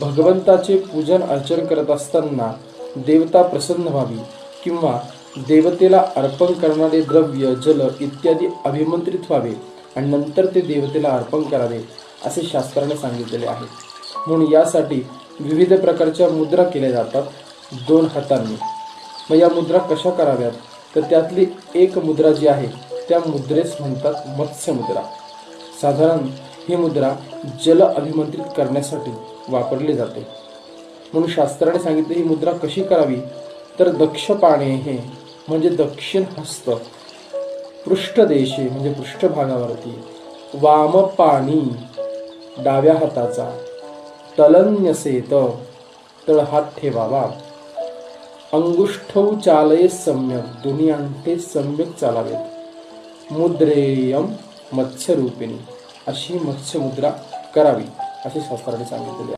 भगवंताचे पूजन अर्चन करत असताना देवता प्रसन्न व्हावी किंवा देवतेला अर्पण करणारे द्रव्य जल इत्यादी अभिमंत्रित व्हावे आणि नंतर ते देवतेला अर्पण करावे असे शास्त्राने सांगितलेले आहे. म्हणून यासाठी विविध प्रकारच्या मुद्रा केल्या जातात दोन हातांनी. मग या मुद्रा कशा कराव्यात? तर त्यातली एक मुद्रा जी आहे त्या मुद्रेस म्हणतात मत्स्य मुद्रा साधारण ही मुद्रा जल अभिमंत्रित करण्यासाठी वापरली जाते. म्हणून शास्त्राने सांगितले ही मुद्रा कशी करावी? तर दक्ष पाणे हे म्हणजे दक्षिण हस्त पृष्ठदेशे म्हणजे पृष्ठभागावरती वाम पाणी डाव्या हाताचा तलन्यसेत तळहात ठेवावा. अंगुष्ठ चालये सम्यक दुनियांते सम्यक चालावेत. मुद्रेयम मत्स्यरूपिणी. अशी मत्स्यमुद्रा करावी असे शास्त्राने सांगितलेले